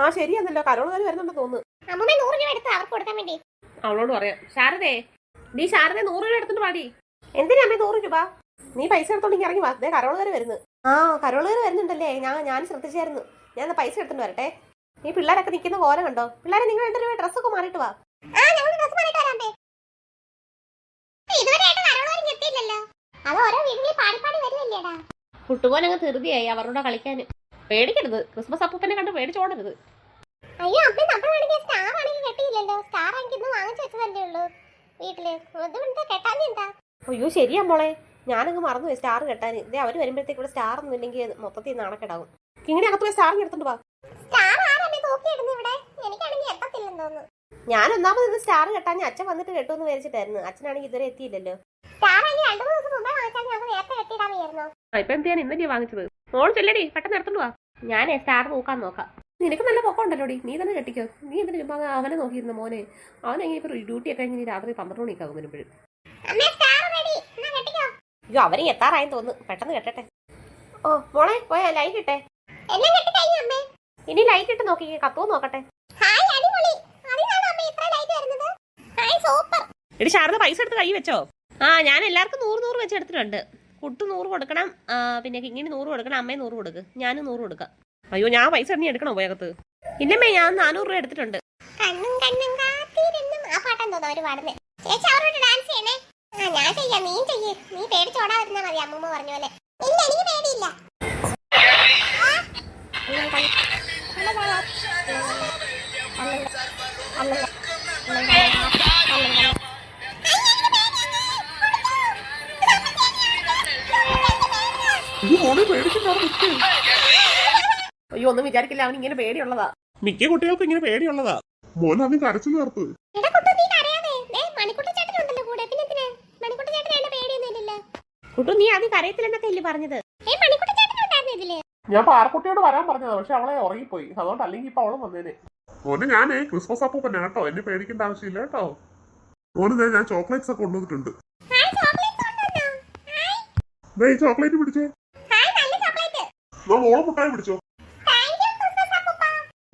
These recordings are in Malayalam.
ആ ശരിയാന്നല്ലോ. കരോളുകാർ വരുന്നുണ്ടെന്ന് തോന്നുന്നു. അമ്മൂമ്മ നൂറ് രൂപ എടുത്ത്? അവർക്ക് കൊടുക്കാൻ വേണ്ടി. അവളോട് പറയാം. ശാരദേ നീ ശാരദ നൂറ് രൂപ എടുത്തിട്ട് പാടി എന്തിനാ അമ്മേ നൂറ് രൂപ? നീ പൈസ എടുത്തോണ്ട് ഇങ്ങ് ഇറങ്ങി വാ. ദേ കരോളുകാർ വരുന്നു. ആ കരോളുകാർ വരുന്നുണ്ടല്ലേ? ഞാൻ ഞാൻ ശ്രദ്ധിച്ചായിരുന്നു. ഞാൻ പൈസ എടുത്തിട്ട് വരട്ടെ. നീ പിള്ളേരൊക്കെ നിൽക്കുന്ന കോല കണ്ടോ? പിള്ളേരെ നിങ്ങൾ രണ്ടു രൂപ ഡ്രസ്സൊക്കെ മാറിയിട്ട് വാ. കുട്ടുപോൻ അങ്ങ് ധൃതിയായി. അവരുടെ കളിക്കാൻ പേടിക്കരുത്. ക്രിസ്മസ് അപ്പൂപ്പനെ കണ്ട് പേടിച്ചോടരുത്. അയ്യോ അപ്പൊ നമ്മളാണെങ്കിൽ സ്റ്റാർ ആണെങ്കിൽ കെട്ടിയില്ലല്ലോ. സ്റ്റാർ ആണെങ്കിൽ ഇന്ന് വാങ്ങിച്ചു വെച്ചതല്ലേ ഉള്ളൂ വീട്ടിൽ. അതുകൊണ്ട് കെട്ടാൻ എന്താ? അയ്യോ ശരിയാ മോളെ. ഞാനങ്ങ് മറന്നു സ്റ്റാർ കെട്ടാൻ. ഇതേ അവർ വരുമ്പോഴത്തേക്ക് ഇവിടെ സ്റ്റാർ ഒന്നും ഇല്ലെങ്കിൽ മൊത്തത്തിൽ നാണക്കേടാവും ഇങ്ങനെ അകത്ത് പോയി സ്റ്റാർ എടുത്തോണ്ട് വാ. ഞാൻ ഒന്നാമത് ഇന്ന് സ്റ്റാർ കെട്ടാൻ അച്ഛൻ വന്നിട്ട് കെട്ടുമെന്ന് വിചാരിച്ചിട്ടായിരുന്നു. അച്ഛനാണെങ്കിൽ ഇതുവരെ എത്തിയില്ലല്ലോ. ഇപ്പൊ എന്തിനാണ് ഇന്നല്ലേ വാങ്ങിച്ചത്? മോൾ ചെല്ലടി പെട്ടെന്ന് എടുത്തോണ്ട് വാ. ഞാനേ എസ്ആർ നോക്കാൻ നോക്കാം. നിനക്ക് നല്ല പൊക്കം ഉണ്ടല്ലോടി. നീ തന്നെ കെട്ടിക്കോ. നീ എന്തിനു ചുമ്മാ അവനെ നോക്കിയിരുന്ന മോനെ? അവനെങ്ങനെ ഇപ്പൊ ഡ്യൂട്ടി ഒക്കെ കഴിഞ്ഞ് ഇനി രാത്രി പന്ത്രണ്ട് മണിക്കാകും വരുമ്പോഴും. അമ്മേ സ്റ്റാർ റെഡി എന്നാ കെട്ടിക്കോ? അയ്യോ അവനെ എത്താറായെന്ന് തോന്നുന്നു. പെട്ടെന്ന് കെട്ടട്ടെ. ഓ മോളെ പോയാ ലൈറ്റ് ഇട്ടെ. എല്ലാം കെട്ടി കഴിഞ്ഞു അമ്മേ? ഇനി ലൈറ്റ് ഇട്ട് നോക്കി കത്തുവോ നോക്കട്ടെ. ഇടി അടിപൊളി. അതിനാണോ അമ്മേ ഇത്ര ലൈറ്റ് വരുന്നത്? Hi super. എടി ശാരദ പൈസ എടുത്ത് കൈ വെച്ചോ? ആ ഞാൻ എല്ലാവർക്കും നൂറ് നൂറ് വെച്ച് എടുത്തിട്ടുണ്ട്. കുട്ടു നൂറ് കൊടുക്കണം പിന്നെ കിങ്ങിന് നൂറ് കൊടുക്കണം അമ്മയെ നൂറ് കൊടുക്ക്. ഞാനും നൂറ് കൊടുക്കാം. അയ്യോ ഞാൻ പൈസ എണ്ണി എടുക്കണോ പോയകത്ത് ഇല്ലമ്മേ ഞാൻ നാനൂറ് രൂപ എടുത്തിട്ടുണ്ട്. കണ്ണും കണ്ണും കാത്തിരുന്നും ആ പാട്ടാൻ തോന്നുന്നു അവർ പാടുന്നേ. ചേച്ചി അവരോട് ഡാൻസ് ചെയ്യണേ. ആ ഞാൻ ചെയ്യാം നീ ചെയ്യേ. നീ പേടിച്ചോടാതിരുന്നാ മതി അമ്മൂമ്മ പറഞ്ഞ പോലെ. ഇല്ല എനിക്ക് പേടിയില്ല. അയ്യോ ഒന്നും വിചാരിക്കില്ല അവൻ ഇങ്ങനെ പേടിയുള്ളതാ. മിക്ക കുട്ടികൾക്ക് ഇങ്ങനെ പേടിയുള്ളതാ. മോൻ അവൻ കരച്ചു നിർത്ത് കുട്ടു നീ ആദ്യം കരയത്തില്ലെന്നൊക്കെ ഇല്ലേ പറഞ്ഞത്? ഞാൻ പാറക്കുട്ടിയോട് വരാൻ പറഞ്ഞതാ പക്ഷെ അവളെ ഉറങ്ങിപ്പോയി. അതുകൊണ്ട് അല്ലെങ്കിൽ ഇപ്പൊ അവളെ വന്നേനെ. മോനെ ഞാനേ ക്രിസ്മസ് അപ്പൂപ്പന കേട്ടോ. എന്നെ പേടിക്കേണ്ട ആവശ്യമില്ല കേട്ടോ. മോനെ ഞാൻ ചോക്ലേറ്റ്സ് ഒക്കെ കൊണ്ടുവന്നിട്ടുണ്ട്. ചോക്ലേറ്റ് പിടിച്ചേ. ചോക്ലേറ്റ് ഓളെ മുട്ടായി പിടിച്ചോ? താങ്ക് യു ക്രിസ്മസ് അപ്പൂപ്പ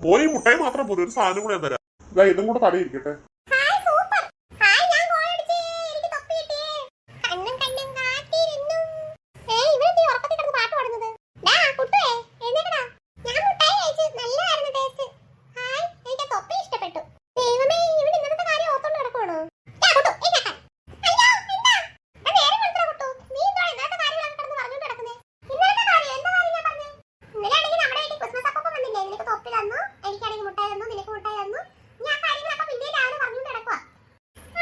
മോനെ ഈ മുട്ടായി മാത്രം പോലും ഒരു സാധനം കൂടെ ഞാൻ തരാം. ഇതാ ഇതും കൂടെ തടയിരിക്കട്ടെ ഹായ് സൂപ്പർ ഹായ് ഞാൻ ഗോൾ അടിച്ചേ എനിക്ക് തൊപ്പി കിട്ടിയേ കണ്ണും കണ്ണും കാത്തിരുന്നു ഏ ഇവരെന്തി ഉറക്കത്തിൽ കിടന്ന് പാട്ട് പാടുന്നത് ഡാ കുട്ടുവേ എഴുന്നേക്കടാ ഞാൻ മുട്ടായി കഴിച്ചു നല്ലതായിരുന്നു ടേസ്റ്റ് ഹായ് എനിക്ക് ആ തൊപ്പി ഇഷ്ടപ്പെട്ടു ദൈവമേ ഇവൻ ഇന്നത്തെ കാര്യം ഓർത്തോണ്ട് കിടക്കുവാണോ ഡാ കുട്ടു എഴുന്നേക്കാൻ അയ്യോ എന്താ ഡാ നേരെ വിളിച്ചടാ കുട്ടു നീ എന്താ ഇന്നത്തെ കാര്യങ്ങളൊക്കെ കിടന്ന് പറഞ്ഞോണ്ട് കിടക്കുന്നേ ഇന്നത്തെ കാര്യം എന്താ കാര്യം ഞാൻ പറഞ്ഞേ ഇന്നലെയാണെങ്കിൽ നമ്മുടെ വീട്ടിൽ ക്രിസ്മസ് അപ്പം വന്നില്ലേ നിനക്ക് തൊപ്പി തന്നു എനിക്കാണെങ്കിൽ മുട്ടായി തന്നു നിനക്ക് മുട്ടായി തന്നു ഞാൻ കാര്യങ്ങളൊക്കെ പിന്നെ രാവിലെ പറഞ്ഞുകൊണ്ട് കിടക്കുക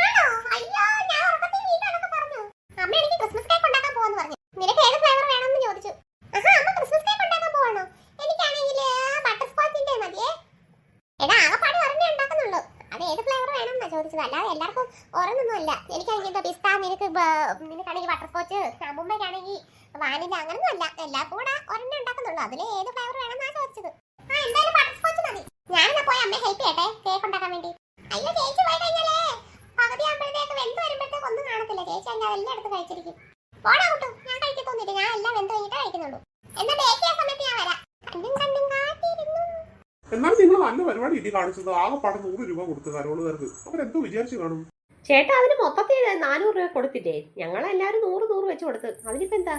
ആണോ അയ്യോ ഞാൻ ഉറക്കത്തിൽ വീട്ടിലൊക്കെ പറഞ്ഞു അമ്മ എനിക്ക് ക്രിസ്മസ് കേക്ക് ഉണ്ടാക്കാൻ പോവാന്ന് പറഞ്ഞു നിനക്ക് ഏത് ഫ്ലേവർ വേണമെന്ന് ചോദിച്ചു ആഹാ അമ്മ ക്രിസ്മസ് കേക്ക് ഉണ്ടാക്കാൻ പോവാണോ എനിക്കാണെങ്കിൽ ബട്ടർ സ്കോച്ചിന്റെ മതിയേ എടാ ആകെപ്പാടി ഒരെണ്ണേ ഉണ്ടാക്കുന്നുള്ളൂ അത് ഏത് വേണമെന്നാ ചോദിച്ചത്. എല്ലാവർക്കും ഓരോന്നൊന്നും അല്ല എനിക്കാണെങ്കിൽ എന്താ പിസ്ത നിനക്ക് നിനക്കാണെങ്കിൽ ബട്ടർ സ്കോച്ച് അമ്മുമ്മയ്ക്കാണെങ്കിൽ വാനില അങ്ങനൊന്നും അല്ല. എല്ലാവർക്കും കൂടെ ഒരെണ്ണം ഉണ്ടാക്കുന്നുള്ളൂ. അതിൽ ഏത് ഫ്ലേവർ വേണമെന്നാണ് ചോദിച്ചത്. ആ എന്തായാലും ബട്ടർ സ്കോച്ച് മതി. ഞാനെന്നാ പോയി അമ്മയെ ഹെൽപ്പ് ചെയ്യട്ടെ. കേക്ക് ഉണ്ടാക്കാൻ വേണ്ടി. അയ്യോ ചേച്ചി പോയി കഴിഞ്ഞാലേ. പകുതി ആകുമ്പോഴത്തേക്ക് വെന്ത് വരുമ്പോഴത്തേക്ക് ഒന്നും കാണത്തില്ല. ചേച്ചി അങ്ങനെ എല്ലാം എടുത്ത് കഴിച്ചിരിക്കും. പോടാ കൂട്ടു. ഞാൻ കഴിക്കത്തൊന്നുമില്ല. ഞാൻ എല്ലാം വെന്ത് കഴിഞ്ഞിട്ടേ കഴിക്കുന്നുള്ളൂ. എന്നാ ബേക്ക് ചെയ്യാൻ സമയത്ത് ഞാൻ വരാം. കണ്ടും കണ്ടും എന്നാലും നിങ്ങൾ നല്ല പരിപാടി ഇനി കാണിച്ചത്. ആകെപ്പാടെ പടം നൂറ് രൂപ കൊടുത്തു കരോളുകാർക്ക്. അവരെന്തോ വിചാരിച്ചു കാണും. ചേട്ടാ അതിന് മൊത്തത്തിൽ നാനൂറ് രൂപ കൊടുത്തില്ലേ? ഞങ്ങളെല്ലാരും നൂറ് നൂറ് വെച്ച് കൊടുത്ത്. അതിനിപ്പോ എന്താ?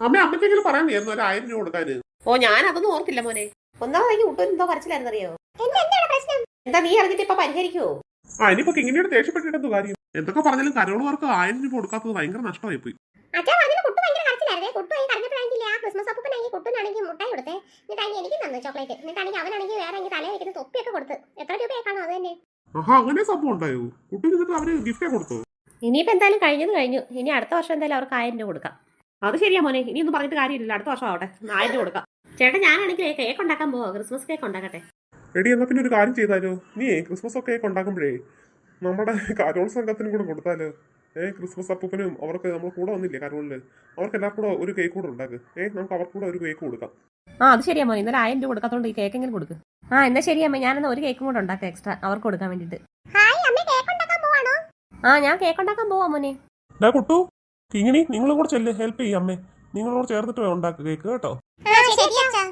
അമ്മ അമ്മക്കെങ്കിലും പറയാൻ തീർന്നു ഒരു ആയിരം രൂപ കൊടുക്കാന് ഓ ഞാൻ അതൊന്നും ഓർത്തില്ല മോനെ. ഒന്നാമതായി ഒട്ടും എന്തോ കരച്ചിലായിരുന്നു അറിയോ എന്താ എന്താണ് പ്രശ്നം? എന്താ നീ അറിഞ്ഞിട്ട് ഇപ്പൊ പരിഹരിക്കുവോ ആ ഇനിയിപ്പോ കിങ്ങിനോട് ദേഷ്യപ്പെട്ടിട്ട് കാര്യം? എന്തൊക്കെ പറഞ്ഞാലും കരോളുകാർക്ക് ആയിരം രൂപ കൊടുക്കാത്തത് ഭയങ്കര നഷ്ടമായി പോയി പറഞ്ഞ കുട്ടു ആയി കരഞ്ഞപ്പോഴാണെങ്കിൽ ആ ക്രിസ്മസ് അപ്പനാണെങ്കിൽ കുട്ടുനാണെങ്കിൽ മുട്ടായി കൊടുത്തേ. എന്നിട്ടാണെങ്കിൽ എനിക്ക് തന്നു ചോക്ലേറ്റ് എന്നിട്ടാണെങ്കിൽ അവനാണെങ്കിൽ വേറെ എനിക്ക് തലയിൽ വെക്കുന്ന തൊപ്പിയൊക്കെ കൊടുത്ത്. എത്ര രൂപയെ കാണും അത് തന്നെ? ആഹാ അങ്ങനെ സംഭവം ഉണ്ടായോ? കുട്ടി എന്നിട്ട് അവർ ഗിഫ്റ്റേ കൊടുത്തു? ഇനിയിപ്പോ എന്തായാലും കഴിഞ്ഞത് കഴിഞ്ഞു. ഇനി അടുത്ത വർഷം എന്തായാലും അവർക്ക് ആയിരം രൂപ കൊടുക്കാം. അത് ശരിയാ മോനെ. ഇനി ഒന്നും പറഞ്ഞിട്ട് കാര്യമില്ല അടുത്ത വർഷം ആവട്ടെ. ആയിരം രൂപ കൊടുക്കാം. ചേട്ടാ ഞാനാണെങ്കിൽ കേക്ക് ഉണ്ടാക്കാൻ പോവാ. ക്രിസ്മസ് കേക്ക് ഉണ്ടാക്കട്ടെ. എടി എന്നാ പിന്നെ ഒരു കാര്യം ചെയ്താലോ? നീ ക്രിസ്മസ് ഒക്കെ ഉണ്ടാക്കുമ്പോഴേ നമ്മുടെ കരോൾ സംഘത്തിനും കൂടെ കൊടുത്താലോ? ഏ ക്രിസ്മസ് അപ്പൂപ്പനും അവർക്ക് നമ്മൾ കൂടെ വന്നില്ലേ കരോളിൽ? അവർക്ക് എല്ലാവർക്കും കൂടെ ഒരു കേക്ക് കൂടെ ഉണ്ടാക്കുക ഏഹ് നമുക്ക് അവർക്ക് കൂടെ ഒരു കേക്ക് കൊടുക്കാം. ആ അത് ശരിയാ മോനെ. ഇന്നലെ ആയിരം രൂപ കൊടുക്കാത്തോണ്ട് ഈ കേക്ക് കേക്കെങ്കിലും കൊടുക്ക്. ആ എന്നാ ശരിയമ്മ ഞാനെന്നാ ഒരു കേക്കും കൂടെ ഉണ്ടാക്കാം എക്സ്ട്രാ അവർക്ക് കൊടുക്കാൻ വേണ്ടിട്ട്. ഹായ് അമ്മ കേക്ക് ഉണ്ടാക്കാൻ പോവാണോ? ആ ഞാൻ കേക്ക് ഉണ്ടാക്കാൻ പോവാ മോനെ. ഡാ കുട്ടു കിങ്ങിണി നിങ്ങളും കൂടെ ചെല്ല്. ഹെൽപ്പ് ചെയ്യ് അമ്മേ. നിങ്ങളോട് ചേർത്തിട്ട് ഉണ്ടാക്കുക കേക്ക് കേട്ടോ. ആ ശരിയാ അച്ഛാ.